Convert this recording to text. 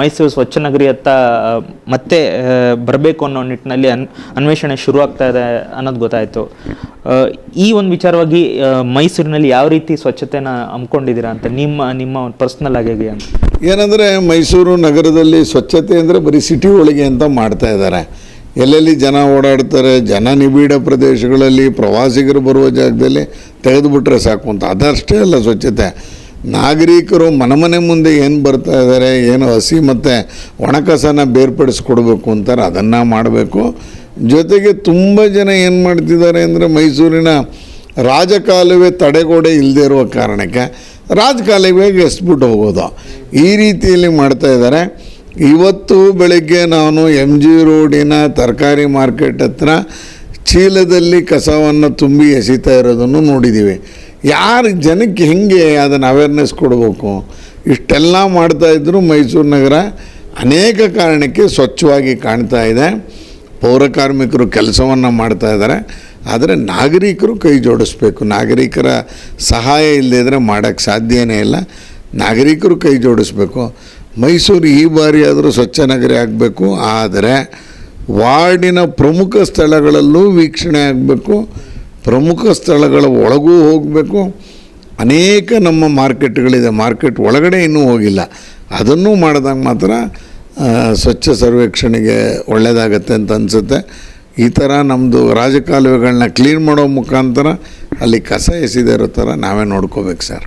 ಮೈಸೂರು ಸ್ವಚ್ಛ ನಗರಿಯತ್ತ ಮತ್ತೆ ಬರಬೇಕು ಅನ್ನೋ ನಿಟ್ಟಿನಲ್ಲಿ ಅನ್, ಅನ್ವೇಷಣೆ ಶುರು ಆಗ್ತಾ ಇದೆ ಅನ್ನೋದು ಗೊತ್ತಾಯಿತು. ಈ ಒಂದು ವಿಚಾರವಾಗಿ ಮೈಸೂರಿನಲ್ಲಿ ಯಾವ ರೀತಿ ಸ್ವಚ್ಛತೆನ ಹಮ್ಮಿಕೊಂಡಿದ್ದೀರಾ ಅಂತ ನಿಮ್ಮ ನಿಮ್ಮ ಒಂದು ಪರ್ಸ್ನಲ್ ಆಗಿ ಅಂತ? ಏನಂದರೆ, ಮೈಸೂರು ನಗರದಲ್ಲಿ ಸ್ವಚ್ಛತೆ ಅಂದರೆ ಬರೀ ಸಿಟಿ ಒಳಗೆ ಅಂತ ಮಾಡ್ತಾ ಇದ್ದಾರೆ. ಎಲ್ಲೆಲ್ಲಿ ಜನ ಓಡಾಡ್ತಾರೆ, ಜನ ನಿಬಿಡ ಪ್ರದೇಶಗಳಲ್ಲಿ ಪ್ರವಾಸಿಗರು ಬರುವ ಜಾಗದಲ್ಲಿ ತೆಗೆದುಬಿಟ್ರೆ ಸಾಕು ಅಂತ. ಅದಷ್ಟೇ ಅಲ್ಲ ಸ್ವಚ್ಛತೆ. ನಾಗರಿಕರು ಮನೆ ಮನೆ ಮುಂದೆ ಏನು ಬರ್ತಾ ಇದ್ದಾರೆ ಏನು ಹಸಿ ಮತ್ತು ಒಣಕಸನ ಬೇರ್ಪಡಿಸ್ಕೊಡ್ಬೇಕು ಅಂತಾರೆ ಅದನ್ನು ಮಾಡಬೇಕು. ಜೊತೆಗೆ ತುಂಬ ಜನ ಏನು ಮಾಡ್ತಿದ್ದಾರೆ ಅಂದರೆ ಮೈಸೂರಿನ ರಾಜಕಾಲುವೆ ತಡೆಗೋಡೆ ಇಲ್ಲದೆ ಇರುವ ಕಾರಣಕ್ಕೆ ರಾಜಕಾಲುವೆಗೆ ಎಸ್ಬಿಟ್ಟು ಹೋಗೋದು. ಈ ರೀತಿಯಲ್ಲಿ ಮಾಡ್ತಾ ಇದ್ದಾರೆ ಇವತ್ತು ಬೆಳಗ್ಗೆ ನಾನು ಎಂ ಜಿ ರೋಡಿನ ತರಕಾರಿ ಮಾರ್ಕೆಟ್ ಹತ್ರ ಚೀಲದಲ್ಲಿ ಕಸವನ್ನು ತುಂಬಿ ಎಸಿತಾ ಇರೋದನ್ನು ನೋಡಿದ್ದೀವಿ. ಯಾರು ಜನಕ್ಕೆ ಹೆಂಗೆ ಅದನ್ನು ಅವೇರ್ನೆಸ್ ಕೊಡಬೇಕು? ಇಷ್ಟೆಲ್ಲ ಮಾಡ್ತಾಯಿದ್ರು ಮೈಸೂರು ನಗರ ಅನೇಕ ಕಾರಣಕ್ಕೆ ಸ್ವಚ್ಛವಾಗಿ ಕಾಣ್ತಾ ಇದೆ. ಪೌರ ಕಾರ್ಮಿಕರು ಕೆಲಸವನ್ನು ಮಾಡ್ತಾ ಇದ್ದಾರೆ. ಆದರೆ ನಾಗರಿಕರು ಕೈ ಜೋಡಿಸ್ಬೇಕು. ನಾಗರಿಕರ ಸಹಾಯ ಇಲ್ಲದಿದ್ದರೆ ಮಾಡೋಕ್ಕೆ ಸಾಧ್ಯನೇ ಇಲ್ಲ. ನಾಗರಿಕರು ಕೈ ಜೋಡಿಸ್ಬೇಕು. ಮೈಸೂರು ಈ ಬಾರಿ ಆದರೂ ಸ್ವಚ್ಛ ನಗರಿ ಆಗಬೇಕು. ಆದರೆ ವಾರ್ಡಿನ ಪ್ರಮುಖ ಸ್ಥಳಗಳಲ್ಲೂ ವೀಕ್ಷಣೆ ಆಗಬೇಕು, ಪ್ರಮುಖ ಸ್ಥಳಗಳ ಒಳಗೂ ಹೋಗಬೇಕು. ಅನೇಕ ನಮ್ಮ ಮಾರ್ಕೆಟ್ಗಳಿದೆ, ಮಾರ್ಕೆಟ್ ಒಳಗಡೆ ಇನ್ನೂ ಹೋಗಿಲ್ಲ. ಅದನ್ನು ಮಾಡಿದಾಗ ಮಾತ್ರ ಸ್ವಚ್ಛ ಸರ್ವೇಕ್ಷಣೆಗೆ ಒಳ್ಳೆಯದಾಗತ್ತೆ ಅಂತ ಅನಿಸುತ್ತೆ. ಈ ಥರ ನಮ್ಮದು ರಾಜಕಾಲುವೆಗಳನ್ನ ಕ್ಲೀನ್ ಮಾಡೋ ಮುಖಾಂತರ ಅಲ್ಲಿ ಕಸ ಎಸಿದೇ ಇರೋ ಥರ ನಾವೇ ನೋಡ್ಕೋಬೇಕು ಸರ್.